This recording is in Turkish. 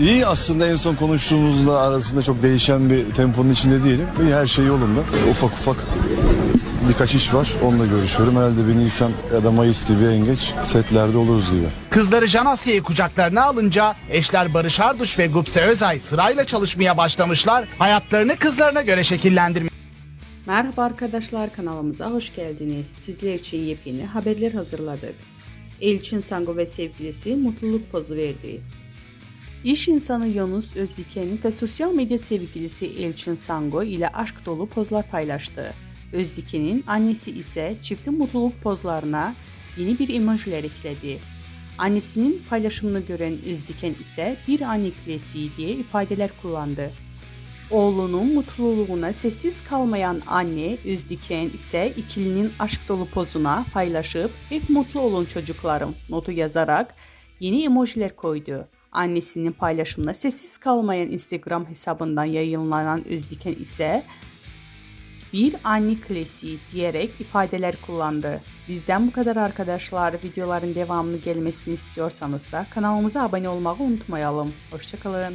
İyi aslında en son konuştuğumuzla arasında çok değişen bir temponun içinde değilim. İyi her şey yolunda. Ufak ufak birkaç iş var. Onunla görüşüyorum. Herhalde bir Nisan ya da Mayıs gibi en geç setlerde oluruz gibi. Kızları Can Asya'yı kucaklarına alınca eşler Barış Arduç ve Gupse Özay sırayla çalışmaya başlamışlar. Hayatlarını kızlarına göre şekillendirmeye Merhaba arkadaşlar kanalımıza hoş geldiniz. Sizler için yepyeni haberler hazırladık. Elçin Sango ve sevgilisi mutluluk pozu verdi. İş insanı Yunus Özdiken ve sosyal medya sevgilisi Elçin Sango ile aşk dolu pozlar paylaştı. Özdiken'in annesi ise çiftin mutluluk pozlarına yeni bir emojiler ekledi. Annesinin paylaşımını gören Özdiken ise bir anne klasiği diye ifadeler kullandı. Oğlunun mutluluğuna sessiz kalmayan anne Özdiken ise ikilinin aşk dolu pozuna paylaşıp hep mutlu olun çocuklarım notu yazarak yeni emojiler koydu. Annesinin paylaşımına sessiz kalmayan Instagram hesabından yayınlanan Özdiken ise bir anne klasiği diyerek ifadeler kullandı. Bizden bu kadar arkadaşlar. Videoların devamını gelmesini istiyorsanız kanalımıza abone olmayı unutmayalım. Hoşçakalın.